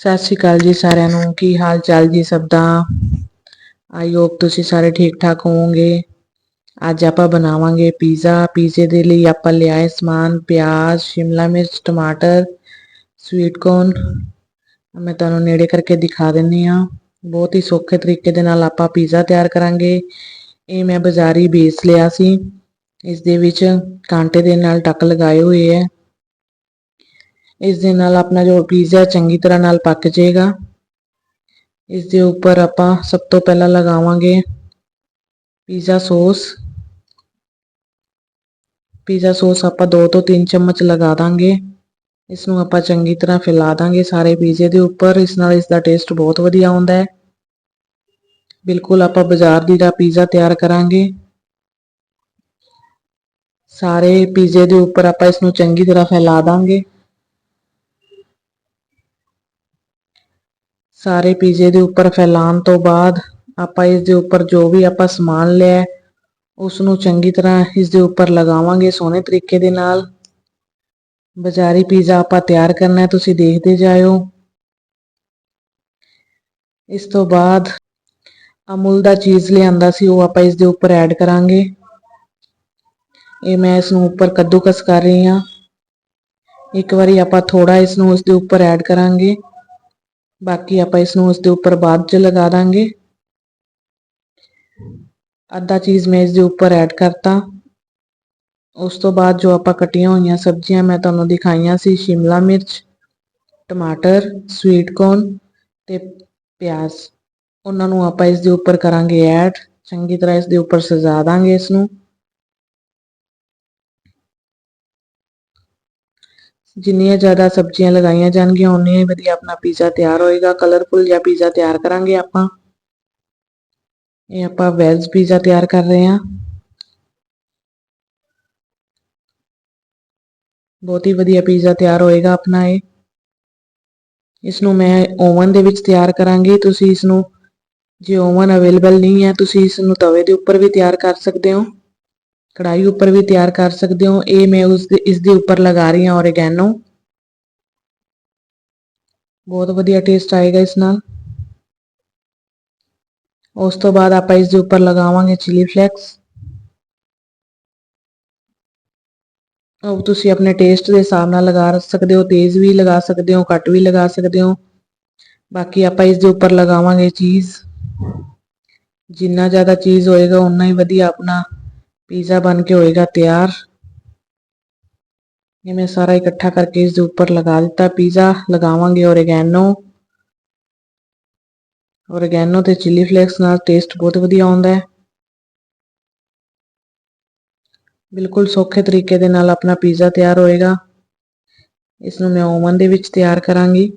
ਸਤਿ ਸ਼੍ਰੀ ਅਕਾਲ ਜੀ ਸਾਰਿਆਂ ਨੂੰ। ਕੀ ਹਾਲ ਚਾਲ ਜੀ ਸਭ ਦਾ? ਆਈ ਹੋਪ ਤੁਸੀਂ ਸਾਰੇ ਠੀਕ ਠਾਕ ਹੋਵੋਗੇ। ਅੱਜ ਆਪਾਂ ਬਣਾਵਾਂਗੇ ਪੀਜ਼ਾ। ਪੀਜ਼ੇ ਦੇ ਲਈ ਆਪਾਂ ਲਿਆਏ ਸਮਾਨ, ਪਿਆਜ਼, ਸ਼ਿਮਲਾ ਮਿਰਚ, ਟਮਾਟਰ ਸਵੀਟ ਕੋਰਨ ਮੈਂ ਤੁਹਾਨੂੰ ਨੇੜੇ ਕਰਕੇ ਦਿਖਾ ਦਿੰਨੀ ਆ ਬਹੁਤ ਹੀ ਸੌਖੇ ਤਰੀਕੇ ਦੇ ਨਾਲ ਆਪਾਂ ਪੀਜ਼ਾ ਤਿਆਰ ਕਰਾਂਗੇ। ਇਹ ਮੈਂ ਬਾਜ਼ਾਰੀ ਬੇਸ ਲਿਆ ਸੀ। ਇਸ ਦੇ ਵਿੱਚ ਕਾਂਟੇ ਦੇ ਨਾਲ ਟੱਕ ਲਗਾਏ ਹੋਏ ਹੈ। ਇਸ ਦੇ ਨਾਲ ਆਪਣਾ ਜੋ ਪੀਜ਼ਾ ਚੰਗੀ ਤਰ੍ਹਾਂ ਨਾਲ ਪੱਕ ਜਾਏਗਾ। ਇਸ ਦੇ ਉੱਪਰ ਆਪਾਂ ਸਭ ਤੋਂ ਪਹਿਲਾਂ ਲਗਾਵਾਂਗੇ ਪੀਜ਼ਾ ਸੌਸ ਪੀਜ਼ਾ ਸੌਸ ਆਪਾਂ 2 ਤੋਂ 3 ਚਮਚ ਲਗਾ ਦਾਂਗੇ। ਇਸ ਨੂੰ ਆਪਾਂ ਚੰਗੀ ਤਰ੍ਹਾਂ ਫੈਲਾ ਦਾਂਗੇ ਸਾਰੇ ਪੀਜ਼ੇ ਦੇ ਉੱਪਰ। ਇਸ ਨਾਲ ਇਸ ਦਾ ਟੇਸਟ ਬਹੁਤ ਵਧੀਆ ਆਉਂਦਾ ਹੈ। ਬਿਲਕੁਲ ਆਪਾਂ ਬਾਜ਼ਾਰ ਦੀ ਦਾ ਪੀਜ਼ਾ ਤਿਆਰ ਕਰਾਂਗੇ। ਸਾਰੇ ਪੀਜ਼ੇ ਦੇ ਉੱਪਰ ਆਪਾਂ ਇਸ ਨੂੰ ਚੰਗੀ ਤਰ੍ਹਾਂ ਫੈਲਾ ਦਾਂਗੇ। ਸਾਰੇ ਪੀਜ਼ੇ ਦੇ ਉੱਪਰ ਫੈਲਾਉਣ ਤੋਂ ਬਾਅਦ ਆਪਾਂ ਇਸ ਦੇ ਉੱਪਰ ਜੋ ਵੀ ਆਪਾਂ ਸਮਾਨ ਲਿਆ ਉਸ ਨੂੰ ਚੰਗੀ ਤਰ੍ਹਾਂ ਇਸ ਦੇ ਉੱਪਰ ਲਗਾਵਾਂਗੇ ਸੋਹਣੇ ਤਰੀਕੇ ਦੇ ਨਾਲ। ਬਾਜ਼ਾਰੀ ਪੀਜ਼ਾ ਆਪਾਂ ਤਿਆਰ ਕਰਨਾ ਹੈ, ਤੁਸੀਂ ਦੇਖਦੇ ਜਾਇਓ। ਇਸ ਤੋਂ ਬਾਅਦ ਅਮੁਲ ਦਾ ਚੀਜ਼ ਲਿਆਂਦਾ ਸੀ, ਉਹ ਆਪਾਂ ਇਸ ਦੇ ਉੱਪਰ ਐਡ ਕਰਾਂਗੇ। ਇਹ ਮੈਂ ਇਸ ਨੂੰ ਉੱਪਰ ਕੱਦੂਕਸ ਕਰ ਰਹੀ ਹਾਂ। ਇੱਕ ਵਾਰੀ ਆਪਾਂ ਥੋੜਾ ਇਸ ਨੂੰ ਉਸ ਦੇ ਉੱਪਰ ਐਡ ਕਰਾਂਗੇ। ਬਾਕੀ ਆਪਾਂ ਇਸ ਨੂੰ ਉਸ ਦੇ ਉੱਪਰ ਬਾਅਦ ਚ ਲਗਾ ਦਾਂਗੇ। ਅੱਧਾ ਚੀਜ਼ ਮੈਂ ਇਸ ਦੇ ਉੱਪਰ ਐਡ ਕਰਤਾ। ਉਸ ਤੋਂ ਬਾਅਦ ਜੋ ਆਪਾਂ ਕੱਟੀਆਂ ਹੋਈਆਂ ਸਬਜ਼ੀਆਂ ਮੈਂ ਤੁਹਾਨੂੰ ਦਿਖਾਈਆਂ ਸੀ, ਸ਼ਿਮਲਾ ਮਿਰਚ, ਟਮਾਟਰ ਸਵੀਟ ਕੋਰਨ ਤੇ ਪਿਆਜ਼। ਉਹਨਾਂ ਨੂੰ ਆਪਾਂ ਇਸ ਦੇ ਉੱਪਰ ਕਰਾਂਗੇ ਐਡ ਚੰਗੀ ਤਰ੍ਹਾਂ ਇਸ ਦੇ ਉੱਪਰ ਸਜਾ ਦਾਂਗੇ ਇਸ ਨੂੰ ਜਿੰਨੀਆਂ ਜ਼ਿਆਦਾ ਸਬਜ਼ੀਆਂ ਲਗਾਈਆਂ ਜਾਣਗੀਆਂ ਉਨੀਆਂ ਹੀ ਵਧੀਆ ਆਪਣਾ ਪੀਜ਼ਾ ਤਿਆਰ ਹੋਏਗਾ। ਕਲਰਫੁਲ ਜਿਹਾ ਪੀਜ਼ਾ ਤਿਆਰ ਕਰਾਂਗੇ ਆਪਾਂ। ਇਹ ਆਪਾਂ ਵੈਜ ਪੀਜ਼ਾ ਤਿਆਰ ਕਰ ਰਹੇ ਹਾਂ। ਬਹੁਤ ਹੀ ਵਧੀਆ ਪੀਜ਼ਾ ਤਿਆਰ ਹੋਏਗਾ ਆਪਣਾ ਇਹ। ਇਸ ਨੂੰ ਮੈਂ ਓਵਨ ਦੇ ਵਿੱਚ ਤਿਆਰ ਕਰਾਂਗੀ। ਤੁਸੀਂ ਇਸ ਨੂੰ ਜੇ ਓਵਨ ਅਵੇਲੇਬਲ ਨਹੀਂ ਹੈ, ਤੁਸੀਂ ਇਸ ਨੂੰ ਤਵੇ ਦੇ ਉੱਪਰ ਵੀ ਤਿਆਰ ਕਰ ਸਕਦੇ ਹੋ। ਕੜਾਈ ਉੱਪਰ ਵੀ ਤਿਆਰ ਕਰ ਸਕਦੇ ਹੋ। ਇਹ ਮੈਂ ਉਸ ਦੇ, ਇਸ ਦੇ ਉੱਪਰ ਲਗਾ ਰਹੀ ਹਾਂ ਔਰੇਗੈਨੋ ਬਹੁਤ ਵਧੀਆ ਟੇਸਟ ਆਏਗਾ ਇਸ ਨਾਲ। ਉਸ ਤੋਂ ਬਾਅਦ ਆਪਾਂ ਇਸ ਦੇ ਉੱਪਰ ਲਗਾਵਾਂਗੇ ਚਿਲੀ ਫਲੈਕਸ ਉਹ ਤੁਸੀਂ ਆਪਣੇ ਟੇਸਟ ਦੇ ਹਿਸਾਬ ਨਾਲ ਲਗਾ ਸਕਦੇ ਹੋ। ਤੇਜ਼ ਵੀ ਲਗਾ ਸਕਦੇ ਹੋ, ਘੱਟ ਵੀ ਲਗਾ ਸਕਦੇ ਹੋ। ਬਾਕੀ ਆਪਾਂ ਇਸ ਦੇ ਉੱਪਰ ਲਗਾਵਾਂਗੇ ਚੀਜ਼ ਜਿੰਨਾ ਜ਼ਿਆਦਾ ਚੀਜ਼ ਹੋਏਗਾ ਉਨਾ ਹੀ ਵਧੀਆ ਆਪਣਾ ਪੀਜ਼ਾ ਬਣ ਕੇ ਹੋਏਗਾ ਤਿਆਰ। ਇਹ ਮੈਂ ਸਾਰਾ ਇਕੱਠਾ ਕਰਕੇ ਇਸ ਦੇ ਉੱਪਰ ਲਗਾ ਦਿੱਤਾ ਪੀਜ਼ਾ। ਲਗਾਵਾਂਗੇ ਔਰੇਗੈਨੋ ਔਰੇਗੈਨੋ ਤੇ ਚਿੱਲੀ ਫਲੇਕਸ ਨਾਲ ਟੇਸਟ ਬਹੁਤ ਵਧੀਆ ਆਉਂਦਾ ਹੈ। ਬਿਲਕੁਲ ਸੌਖੇ ਤਰੀਕੇ ਦੇ ਨਾਲ ਆਪਣਾ ਪੀਜ਼ਾ ਤਿਆਰ ਹੋਏਗਾ। ਇਸ ਨੂੰ ਮੈਂ ਓਵਨ ਦੇ ਵਿੱਚ ਤਿਆਰ ਕਰਾਂਗੀ।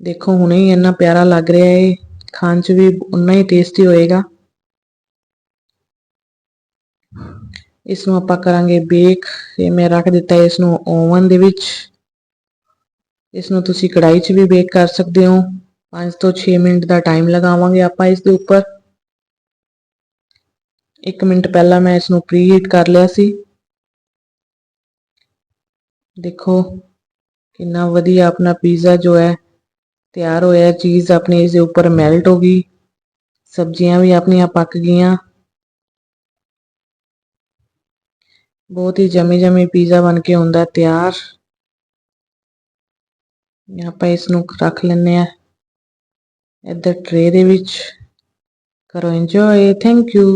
ਦੇਖੋ ਹੁਣੇ ਹੀ ਇੰਨਾ ਪਿਆਰਾ ਲੱਗ ਰਿਹਾ ਏ। ਖਾਣ 'ਚ ਵੀ ਉਨਾ ਹੀ ਟੇਸਟੀ ਹੋਏਗਾ। ਇਸ ਨੂੰ ਆਪਾਂ ਕਰਾਂਗੇ ਬੇਕ ਇਹ ਮੈਂ ਰੱਖ ਦਿੱਤਾ ਇਸ ਨੂੰ ਓਵਨ ਦੇ ਵਿੱਚ। ਇਸ ਨੂੰ ਤੁਸੀਂ ਕੜਾਈ 'ਚ ਵੀ ਬੇਕ ਕਰ ਸਕਦੇ ਹੋ। 5 ਤੋਂ 6 ਮਿੰਟ ਦਾ ਟਾਈਮ ਲਗਾਵਾਂਗੇ ਆਪਾਂ ਇਸ ਦੇ ਉੱਪਰ। 1 ਮਿੰਟ ਪਹਿਲਾਂ ਮੈਂ ਇਸ ਨੂੰ ਪ੍ਰੀਹੀਟ ਕਰ ਲਿਆ ਸੀ। ਦੇਖੋ, ਕਿੰਨਾ ਵਧੀਆ ਆਪਣਾ ਪੀਜ਼ਾ ਜੋ ਹੈ। ਤਿਆਰ ਹੋਇਆ ਚੀਜ਼ ਆਪਣੀ ਇਸ ਦੇ ਉੱਪਰ ਮੈਲਟ ਹੋ ਗਈ। ਸਬਜ਼ੀਆਂ ਵੀ ਆਪਣੀਆਂ ਪੱਕ ਗਈਆਂ। ਬਹੁਤ ਹੀ ਜਮੀ ਜਮੀ ਪੀਜ਼ਾ ਬਣ ਕੇ ਹੁੰਦਾ ਤਿਆਰ। ਆਪਾਂ ਇਸ ਨੂੰ ਰੱਖ ਲੈਣੇ ਆ ਇੱਧਰ ਟਰੇ ਦੇ ਵਿੱਚ। ਕਰੋ ਇੰਜੋਏ ਥੈਂਕ ਯੂ